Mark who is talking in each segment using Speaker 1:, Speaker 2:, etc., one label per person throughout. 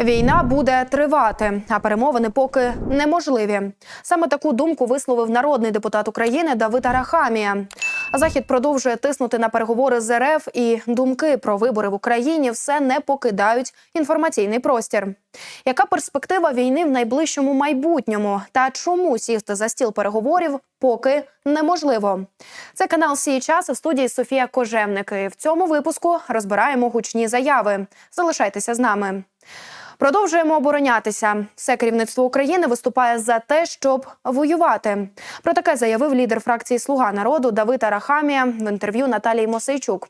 Speaker 1: Війна буде тривати, а перемовини поки неможливі. Саме таку думку висловив народний депутат України Давид Арахамія. Захід продовжує тиснути на переговори з РФ і думки про вибори в Україні все не покидають інформаційний простір. Яка перспектива війни в найближчому майбутньому? Та чому сісти за стіл переговорів поки неможливо? Це канал «Сій час» в студії Софія Кожевник. І В цьому випуску розбираємо гучні заяви. Залишайтеся з нами. Продовжуємо оборонятися. Все керівництво України виступає за те, щоб воювати. Про таке заявив лідер фракції Слуга народу Давид Арахамія в інтерв'ю Наталії Мосейчук.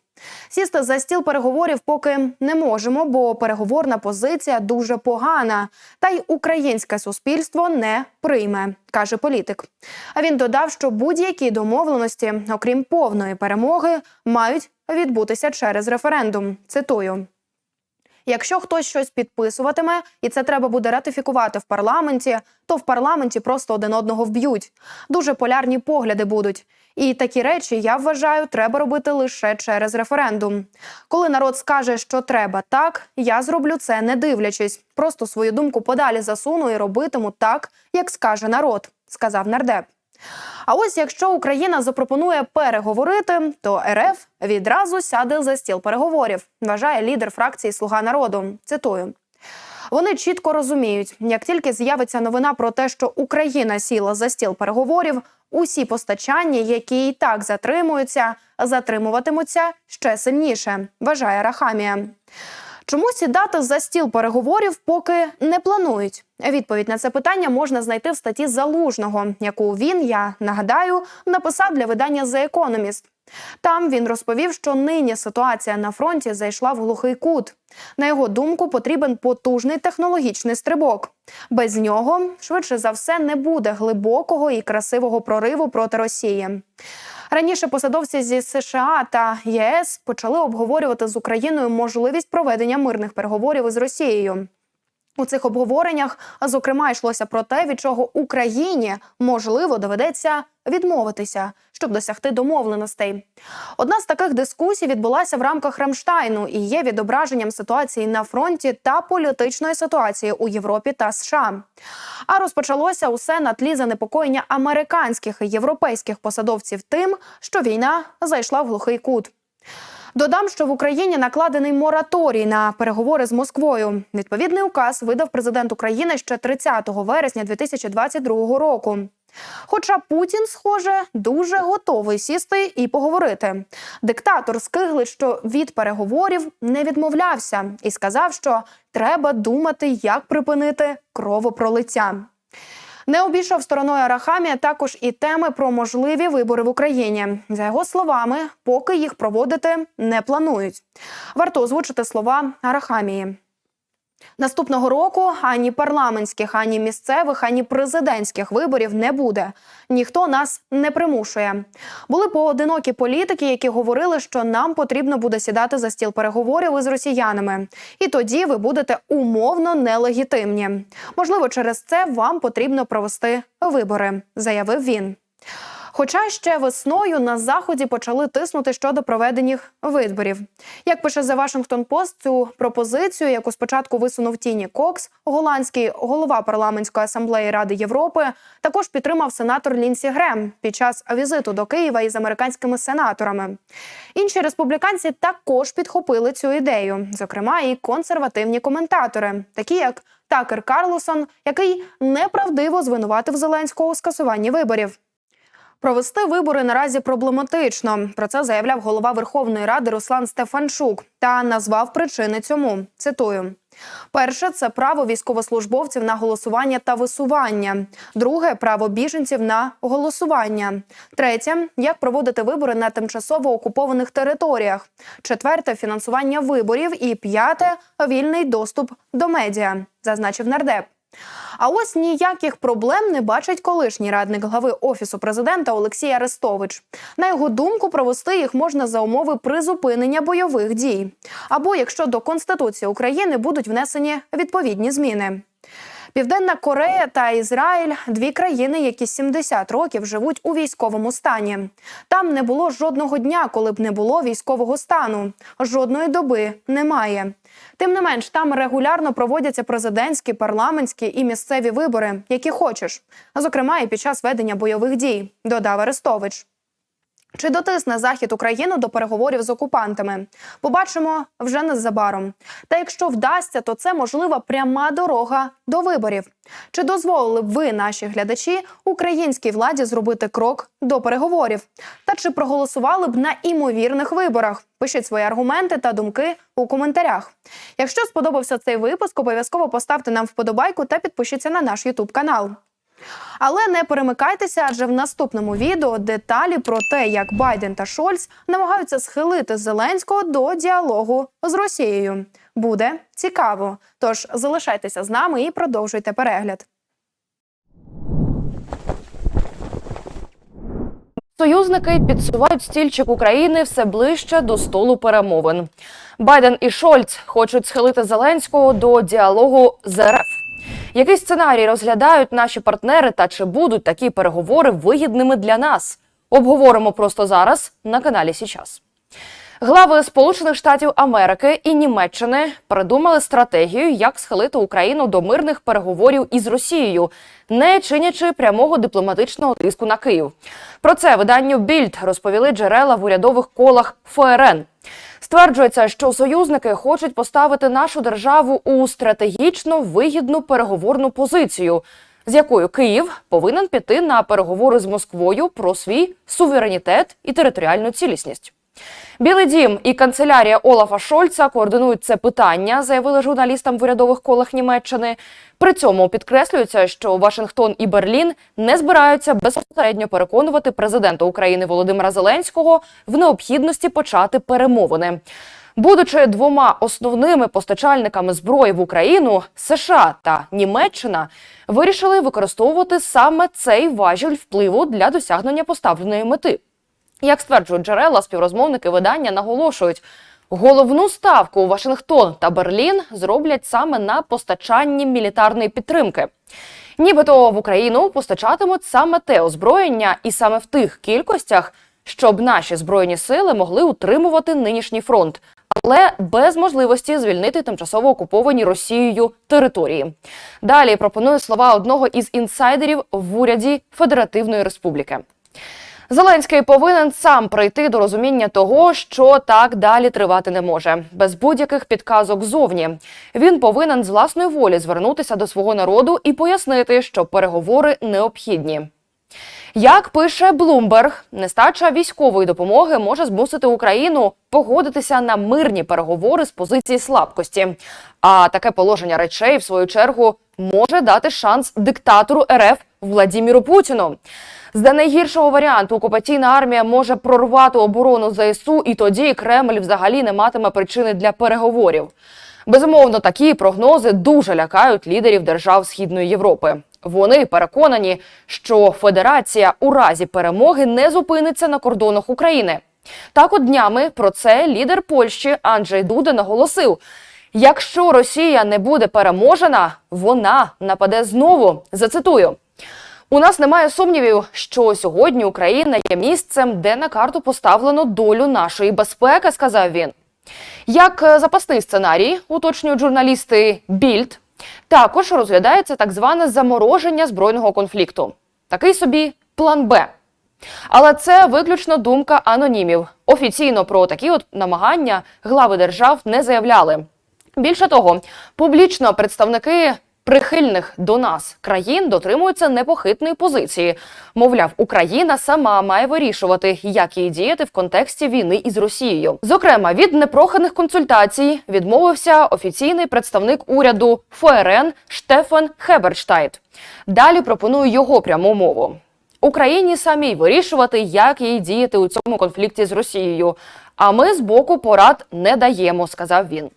Speaker 1: Сісти за стіл переговорів поки не можемо, бо переговорна позиція дуже погана. Та й українське суспільство не прийме, каже політик. А він додав, що будь-які домовленості, окрім повної перемоги, мають відбутися через референдум. Цитую. Якщо хтось щось підписуватиме, і це треба буде ратифікувати в парламенті, то в парламенті просто один одного вб'ють. Дуже полярні погляди будуть. І такі речі я вважаю, треба робити лише через референдум. Коли народ скаже, що треба так, я зроблю це не дивлячись. Просто свою думку подалі засуну і робитиму так, як скаже народ, сказав нардеп. А ось якщо Україна запропонує переговорити, то РФ відразу сяде за стіл переговорів, вважає лідер фракції Слуга народу. Цитую. Вони чітко розуміють, як тільки з'явиться новина про те, що Україна сіла за стіл переговорів, усі постачання, які і так затримуються, затримуватимуться ще сильніше, вважає Рахамія. Чому сідати за стіл переговорів поки не планують? Відповідь на це питання можна знайти в статті залужного, яку він, я нагадаю, написав для видання The Economist. Там він розповів, що нині ситуація на фронті зайшла в глухий кут. На його думку, потрібен потужний технологічний стрибок. Без нього швидше за все не буде глибокого і красивого прориву проти Росії. Раніше посадовці зі США та ЄС почали обговорювати з Україною можливість проведення мирних переговорів із Росією. У цих обговореннях, зокрема, йшлося про те, від чого Україні можливо доведеться відмовитися, щоб досягти домовленостей. Одна з таких дискусій відбулася в рамках Рамштайну і є відображенням ситуації на фронті та політичної ситуації у Європі та США. А розпочалося усе на тлі занепокоєння американських і європейських посадовців тим, що війна зайшла в глухий кут. Додам, що в Україні накладений мораторій на переговори з Москвою. Відповідний указ видав президент України ще 30 вересня 2022 року. Хоча Путін, схоже, дуже готовий сісти і поговорити. Диктатор скигли, що від переговорів не відмовлявся, і сказав, що треба думати, як припинити кровопролиття. Не обійшов стороною Арахамія також і теми про можливі вибори в Україні. За його словами, поки їх проводити не планують. Варто озвучити слова Арахамії. Наступного року ані парламентських, ані місцевих, ані президентських виборів не буде. Ніхто нас не примушує. Були поодинокі політики, які говорили, що нам потрібно буде сідати за стіл переговорів із росіянами, і тоді ви будете умовно нелегітимні. Можливо, через це вам потрібно провести вибори, заявив він. Хоча ще весною на заході почали тиснути щодо проведених виборів. Як пише The Washington Post, цю пропозицію, яку спочатку висунув Тіні Кокс, голландський голова парламентської асамблеї Ради Європи, також підтримав сенатор Лінсі Грем під час візиту до Києва із американськими сенаторами. Інші республіканці також підхопили цю ідею, зокрема і консервативні коментатори, такі як Такер Карлосон, який неправдиво звинуватив Зеленського у скасуванні виборів. Провести вибори наразі проблематично. Про це заявляв голова Верховної Ради Руслан Стефанчук та назвав причини цьому. Цитую. Перше це право військовослужбовців на голосування та висування. Друге право біженців на голосування. Третє як проводити вибори на тимчасово окупованих територіях. Четверте фінансування виборів. І п'яте вільний доступ до медіа, зазначив нардеп. А ось ніяких проблем не бачить колишній радник глави офісу президента Олексій Арестович. На його думку, провести їх можна за умови призупинення бойових дій, або якщо до конституції України будуть внесені відповідні зміни. Південна Корея та Ізраїль дві країни, які 70 років живуть у військовому стані. Там не було жодного дня, коли б не було військового стану. Жодної доби немає. Тим не менш, там регулярно проводяться президентські, парламентські і місцеві вибори, які хочеш, зокрема і під час ведення бойових дій, додав Арестович. Чи дотисне захід Україну до переговорів з окупантами? Побачимо вже незабаром. Та якщо вдасться, то це можлива пряма дорога до виборів. Чи дозволили б ви, наші глядачі, українській владі зробити крок до переговорів? Та чи проголосували б на імовірних виборах? Пишіть свої аргументи та думки у коментарях. Якщо сподобався цей випуск, обов'язково поставте нам вподобайку та підпишіться на наш Ютуб канал. Але не перемикайтеся, адже в наступному відео деталі про те, як Байден та Шольц намагаються схилити Зеленського до діалогу з Росією. Буде цікаво. Тож залишайтеся з нами і продовжуйте перегляд.
Speaker 2: Союзники підсувають стільчик України все ближче до столу перемовин. Байден і Шольц хочуть схилити Зеленського до діалогу з РФ. Який сценарій розглядають наші партнери та чи будуть такі переговори вигідними для нас? Обговоримо просто зараз на каналі Січас. Глави Сполучених Штатів Америки і Німеччини придумали стратегію, як схилити Україну до мирних переговорів із Росією, не чинячи прямого дипломатичного тиску на Київ. Про це виданню Більд розповіли джерела в урядових колах ФРН. Стверджується, що союзники хочуть поставити нашу державу у стратегічно вигідну переговорну позицію, з якою Київ повинен піти на переговори з Москвою про свій суверенітет і територіальну цілісність. Білий дім і канцелярія Олафа Шольца координують це питання, заявили журналістам в урядових колах Німеччини. При цьому підкреслюється, що Вашингтон і Берлін не збираються безпосередньо переконувати президента України Володимира Зеленського в необхідності почати перемовини. Будучи двома основними постачальниками зброї в Україну, США та Німеччина вирішили використовувати саме цей важіль впливу для досягнення поставленої мети. Як стверджують джерела, співрозмовники видання наголошують, головну ставку Вашингтон та Берлін зроблять саме на постачанні мілітарної підтримки. Нібито в Україну постачатимуть саме те озброєння і саме в тих кількостях, щоб наші збройні сили могли утримувати нинішній фронт, але без можливості звільнити тимчасово окуповані Росією території. Далі пропоную слова одного із інсайдерів в уряді Федеративної Республіки. Зеленський повинен сам прийти до розуміння того, що так далі тривати не може, без будь-яких підказок зовні. Він повинен з власної волі звернутися до свого народу і пояснити, що переговори необхідні. Як пише Блумберг, нестача військової допомоги може змусити Україну погодитися на мирні переговори з позиції слабкості. А таке положення речей, в свою чергу, може дати шанс диктатору РФ Владіміру Путіну. За найгіршого варіанту окупаційна армія може прорвати оборону ЗСУ, і тоді Кремль взагалі не матиме причини для переговорів. Безумовно, такі прогнози дуже лякають лідерів держав Східної Європи. Вони переконані, що Федерація у разі перемоги не зупиниться на кордонах України. Так, от днями про це лідер Польщі Анджей Дуда наголосив: якщо Росія не буде переможена, вона нападе знову. Зацитую. У нас немає сумнівів, що сьогодні Україна є місцем, де на карту поставлено долю нашої безпеки, сказав він. Як е, запасний сценарій, уточнюють журналісти Більд, також розглядається так зване замороження збройного конфлікту. Такий собі план Б. Але це виключно думка анонімів. Офіційно про такі от намагання глави держав не заявляли. Більше того, публічно представники прихильних до нас країн дотримуються непохитної позиції. Мовляв, Україна сама має вирішувати, як їй діяти в контексті війни із Росією. Зокрема, від непроханих консультацій відмовився офіційний представник уряду ФРН Штефан Хеберштайт. Далі пропоную його пряму мову. Україні самій вирішувати, як їй діяти у цьому конфлікті з Росією. А ми з боку порад не даємо, сказав він.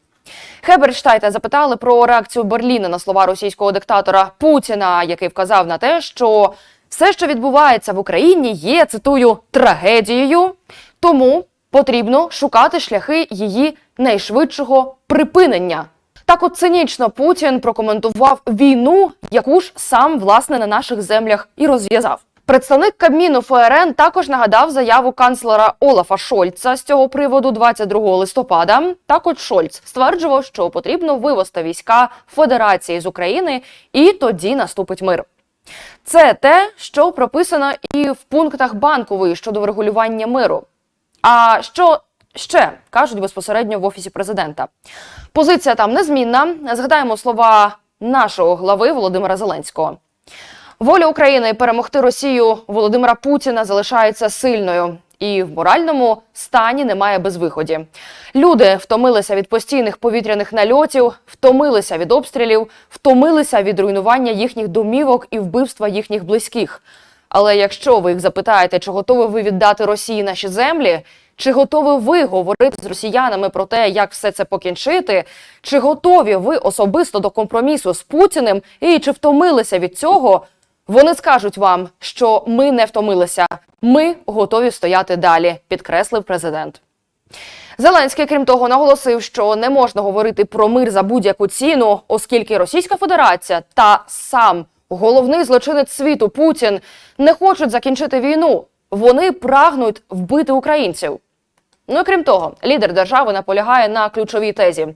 Speaker 2: Хеберштайта запитали про реакцію Берліна на слова російського диктатора Путіна, який вказав на те, що все, що відбувається в Україні, є цитую трагедією, тому потрібно шукати шляхи її найшвидшого припинення. Так от цинічно Путін прокоментував війну, яку ж сам власне на наших землях і розв'язав. Представник Кабміну ФРН також нагадав заяву канцлера Олафа Шольца з цього приводу 22 листопада. Також Шольц стверджував, що потрібно вивести війська Федерації з України, і тоді наступить мир. Це те, що прописано і в пунктах банкової щодо врегулювання миру. А що ще кажуть безпосередньо в офісі президента? Позиція там незмінна. Згадаємо слова нашого глави Володимира Зеленського. Воля України перемогти Росію Володимира Путіна залишається сильною. І в моральному стані немає безвиході. Люди втомилися від постійних повітряних нальотів, втомилися від обстрілів, втомилися від руйнування їхніх домівок і вбивства їхніх близьких. Але якщо ви їх запитаєте, чи готові ви віддати Росії наші землі, чи готові ви говорити з росіянами про те, як все це покінчити, чи готові ви особисто до компромісу з Путіним, і чи втомилися від цього, вони скажуть вам, що ми не втомилися, ми готові стояти далі, підкреслив президент. Зеленський, крім того, наголосив, що не можна говорити про мир за будь-яку ціну, оскільки Російська Федерація та сам головний злочинець світу Путін не хочуть закінчити війну. Вони прагнуть вбити українців. Ну і крім того, лідер держави наполягає на ключовій тезі: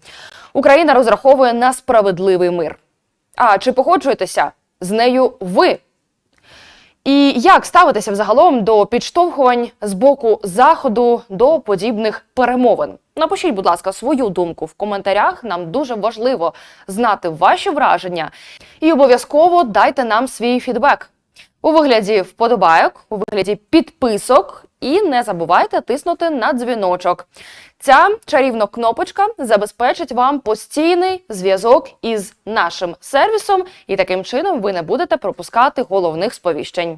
Speaker 2: Україна розраховує на справедливий мир. А чи погоджуєтеся з нею ви? І як ставитися взагалом до підштовхувань з боку заходу до подібних перемовин? Напишіть, будь ласка, свою думку в коментарях. Нам дуже важливо знати ваші враження, і обов'язково дайте нам свій фідбек у вигляді вподобайок, у вигляді підписок. І не забувайте тиснути на дзвіночок. Ця чарівна кнопочка забезпечить вам постійний зв'язок із нашим сервісом, і таким чином ви не будете пропускати головних сповіщень.